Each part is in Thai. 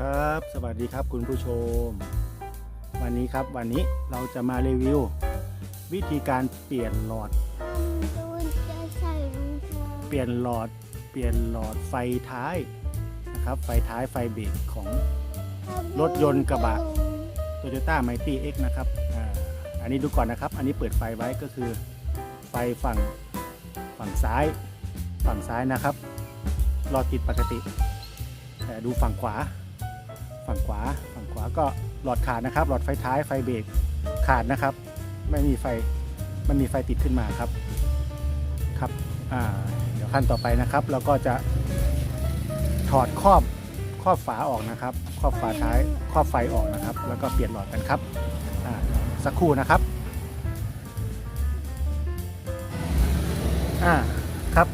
ครับ สวัสดีครับคุณผู้ชม วันนี้ครับวันนี้เราจะมารีวิว วิธีการเปลี่ยนหลอด เปลี่ยนหลอด เปลี่ยนหลอดไฟท้ายนะครับ ไฟท้ายไฟเบรกของรถยนต์กระบะ Toyota Mighty X นะครับออันนี้ดูก่อนนะครับ อันนี้เปิดไฟไว้ก็คือไฟฝั่งฝั่งซ้าย ฝั่งซ้ายนะครับหลอดติดปกติ แต่ดูฝั่งขวา ฝั่งขวา ฝั่งขวาก็หลอดขาดนะครับ หลอดไฟท้ายไฟเบรกขาดนะครับ ไม่มีไฟมันมีไฟติดขึ้นมาครับครับเดี๋ยวขั้นต่อไปนะครับ เราก็จะถอดครอบครอบฝาออกนะครับ ครอบฝาท้ายครอบไฟออกนะครับ แล้วก็เปลี่ยนหลอดกันครับสักครู่นะครับอ่าครับ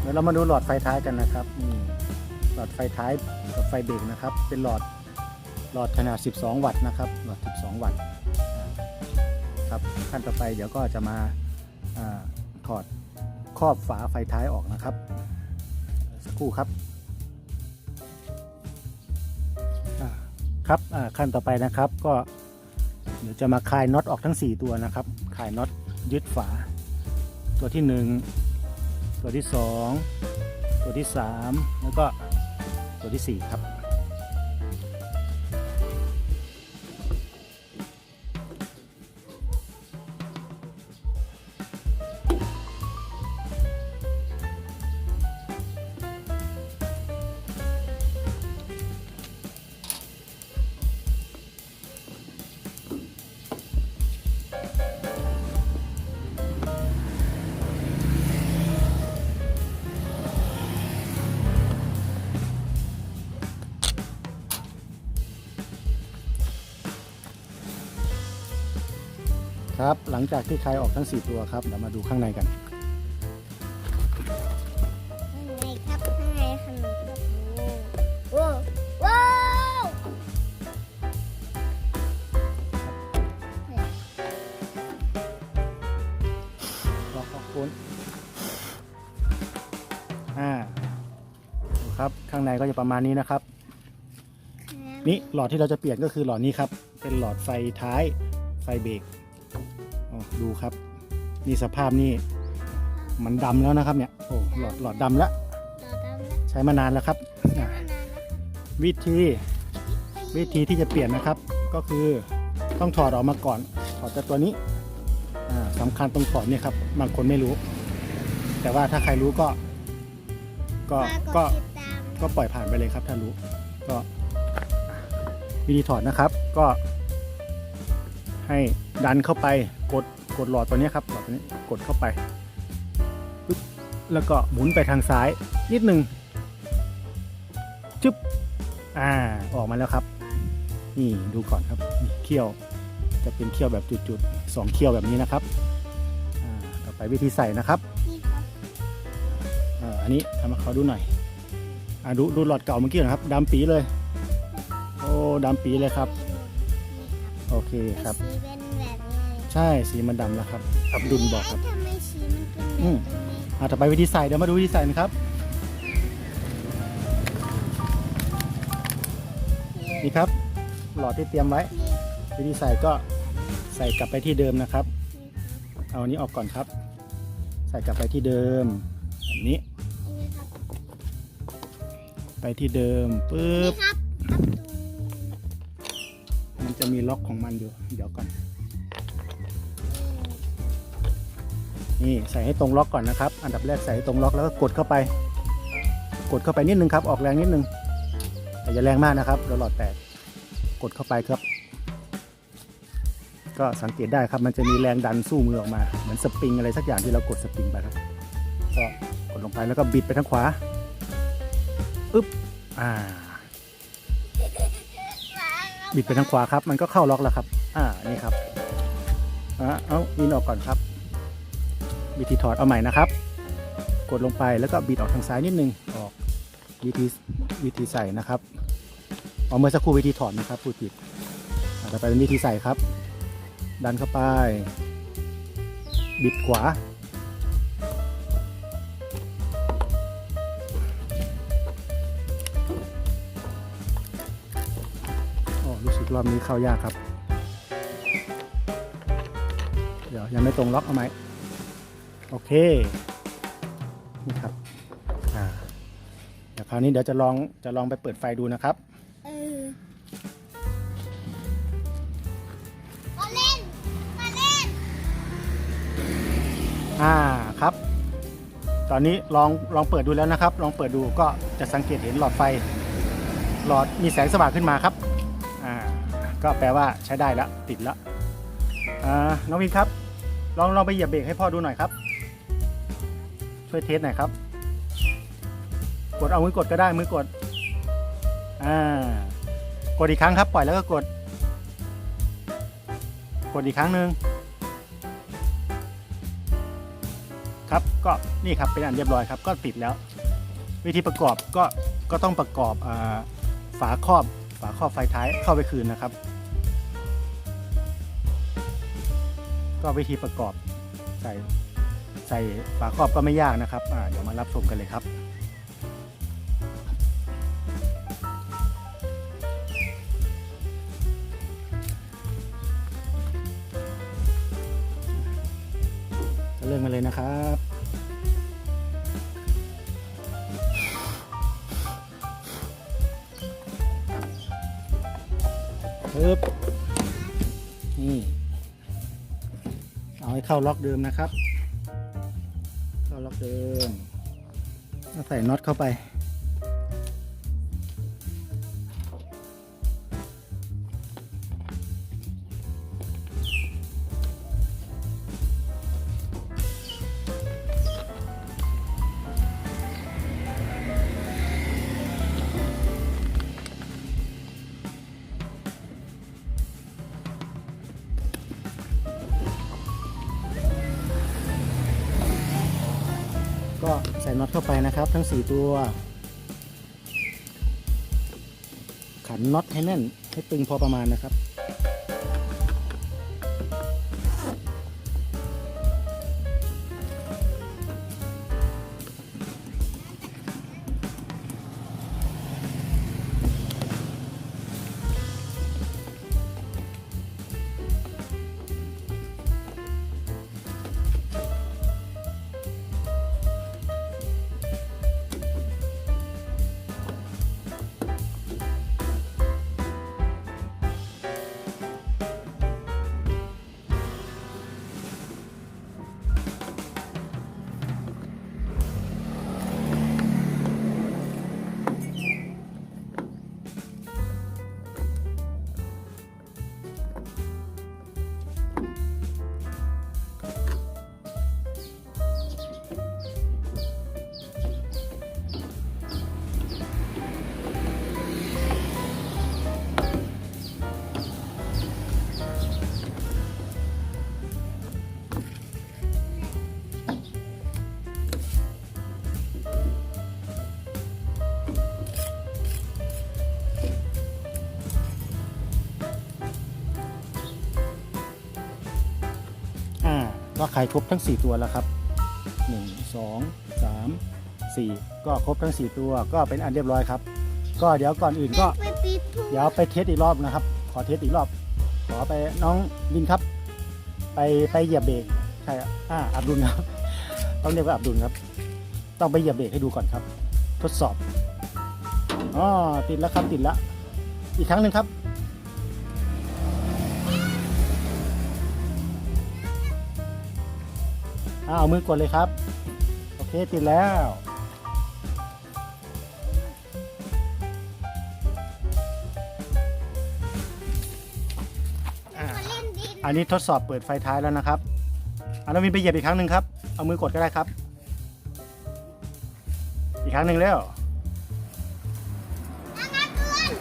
เดี๋ยวเรามาดูหลอดไฟท้ายกันนะครับนี่ หลอดไฟท้ายกับไฟเบรกนะครับ เป็นหลอดหลอดขนาด 12 วัตต์นะครับ หลอด 12 วัตต์ครับขั้นต่อไปเดี๋ยวก็จะมาอาถอดครอบฝาไฟท้ายออกนะครับ สักครู่ครับอ่าครับอ่าขั้นต่อไปนะครับก็เดี๋ยวจะมาคลายน็อตออกทั้ง 4 ตัวนะครับคลายน็อตยึดฝา ตัวที่ 1 ตัวที่ 2 ตัวที่ 3 แล้วก็ ตัวทีสี่ 4 ครับ ครับ หลังจากที่คลายออกทั้ง 4 ตัวครับเดี๋ยวมาดูข้างในกัน ข้างในครับข้างในขนมกับโว้วว้าวล็อกออกคุณอ่าดูครับข้างในก็จะประมาณนี้นะครับ นี่หลอดที่เราจะเปลี่ยนก็คือหลอดนี้ครับ เป็นหลอดไฟท้ายไฟเบรก ดูครับ นี่สภาพนี่มันดำแล้วนะครับเนี่ยโอ้หลอดหลอดดำแล้วต่อตามแล้วใช้มานานแล้วครับอะมานานแล้ววิธีวิธีที่จะเปลี่ยนนะครับ ก็คือต้องถอดออกมาก่อน ถอดจากตัวนี้อ่าสำคัญตรงถอดเนี่ยครับบางคนไม่รู้ แต่ว่าถ้าใครรู้ก็ ก็ฝากก็ดติดตามก็ปล่อยผ่านไปเลยครับ ถ้ารู้ก็วิธีถอดนะครับ ก็ให้ดันเข้าไปกด กดหลอดตัวนี้ครับหลอดตัวนี้กดเข้าไปปึ๊บแล้วก็หมุนไปทางซ้ายนิดนึงจึ๊บอ่าออกมาแล้วครับ นี่ดูก่อนครับนี่เขี้ยวจะเป็นเขี้ยวแบบจุดๆสองเขี้ยวแบบนี้นะครับอ่าต่อไปวิธีใส่นะครับนี่ครับอ่าอันนี้ทำให้เขาดูหน่อยอ่าดูดูหลอดเก่าเมื่อกี้นะครับดำปีเลย โอ้ดำปีเลยครับ โอเคครับ ใช่สีมันดำแล้วครับอับดุลบอกครับ ทำไมสีมันเป็นแบบอืม นี้อ่าต่อไปวิธีใส่เดี๋ยวมาดูวิธีใส่นะครับ นี่ครับ หลอดที่เตรียมไว้วิธีใส่ก็ใส่กลับไปที่เดิมนะครับ เอาอันนี้ออกก่อนครับ ใส่กลับไปที่เดิมแบบนี้นี่ครับไปที่เดิมปึ๊บนี่ครับมันจะมีล็อกของมันอยู่ เดี๋ยวก่อน นี่ใส่ให้ตรงล็อกก่อนนะครับ อันดับแรกใส่ให้ตรงล็อกแล้วก็กดเข้าไป กดเข้าไปนิดนึงครับออกแรงนิดนึงแต่อย่าแรงมากนะครับเดี๋ยวหลอดแตกกดเข้าไปครับ ก็สังเกตได้ครับมันจะมีแรงดันสู้มือออกมาเหมือนสปริงอะไรสักอย่างที่เรากดสปริงไปครับก็กดลงไปแล้วก็บิดไปทางขวาปึ๊บอ่าบิดไปทางขวาครับ มันก็เข้าล็อกแล้วครับ อ่านี่ครับอ่าเอาบินออกก่อนครับ วิธีถอดเอาใหม่นะครับ กดลงไปแล้วก็บิดออกทางซ้ายนิดนึงออกวิธีวิธีใส่นะครับเอาเมื่อสักครู่วิธีถอดนะครับพูดผิดต่อไปเป็นวิธีใส่ครับ ดันเข้าไป บิดขวาครอบนี้เข้ายากครับ เดี๋ยวยังไม่ตรงล็อกเอาไหม โอเคนี่ครับอ่าเดี๋ยวคราวนี้เดี๋ยวจะลองจะลองไปเปิดไฟดูนะครับเออมาเล่นมาเล่นอ่าครับ ตอนนี้ลองลองเปิดดูแล้วนะครับ ลองเปิดดูก็จะสังเกตเห็นหลอดไฟ หลอดมีแสงสว่างขึ้นมาครับอ่าก็แปลว่าใช้ได้แล้วติดแล้วอ่าน้องวินครับ ลองลองไปเหยียบเบรกให้พ่อดูหน่อยครับ ช่วยเทสหน่อยครับ กดเอามือกดก็ได้มือกด อ่า กดอีกครั้งครับ ปล่อยแล้วก็กด กดอีกครั้งหนึ่งครับก็นี่ครับเป็นอันเรียบร้อยครับ ก็ติดแล้ว วิธีประกอบก็ก็ต้องประกอบอฝาครอบฝาครอบไฟท้ายเข้าไปคืนนะครับ ก็วิธีประกอบใส่ ใส่ฝาครอบก็ไม่ยากนะครับเดี๋ยวมารับชมกันเลยครับเริ่มกันเลยนะครับปึ๊บนี่ เอาให้เข้าล็อกเดิมนะครับ ข้าล็อกเดิมแล้วใส่น็อตเข้าไป น็อตเข้าไปนะครับ ทั้ง 4 ตัว ขันน็อตให้แน่นให้ตึงพอประมาณนะครับ ขายครบทั้ง 4 ตัวแล้วครับ 1 2 3 4 ก็ครบทั้ง 4 ตัวก็เป็นอันเรียบร้อยครับ ก็เดี๋ยวก่อนอื่นก็ไปปิดทุกเดี๋ยวไปเทสอีกรอบนะครับ ขอเทสอีกรอบ ขอไปน้องวินครับ ไปไปเหยียบเบรกใช่อ่าอับดุลครับต้องเรียกว่าอับดุลครับ ต้องไปเหยียบเบรกให้ดูก่อนครับ ทดสอบอ๋อติดแล้วครับติดแล้วอีกครั้งหนึ่งครับ อ้าวมือกดเลยครับ โอเคติดแล้วอ่ามาเล่นดินอันนี้ทดสอบเปิดไฟท้ายแล้วนะครับอันนวินไปเหยียบอีกครั้งหนึ่งครับ เอามือกดก็ได้ครับ อีกครั้งหนึ่งแล้วอามาเตือน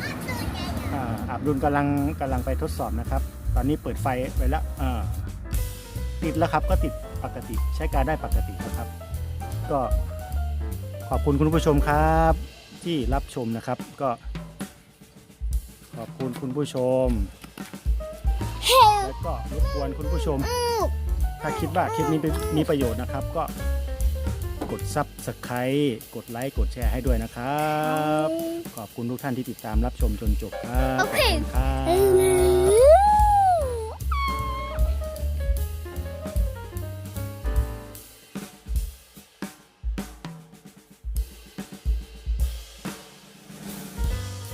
มาเตือนใหญ่อ่าอับดุลกำลังกำลังไปทดสอบนะครับ ตอนนี้เปิดไฟไปแล้วอ่า ติดแล้วครับ ก็ติดปกติใช้การได้ปกตินะครับ ก็ขอบคุณคุณผู้ชมครับ ที่รับชมนะครับก็ ขอบคุณคุณผู้ชมเฮ้ยแล้วก็รบกวนคุณผู้ชมอือถ้าคิดว่าคลิปนี้เป็นมีประโยชน์นะครับ ก็กด Subscribe กดไลค์กดแชร์ให้ด้วยนะครับ ขอบคุณทุกท่านที่ติดตามรับชมจนจบครับโอเคขอบณครับ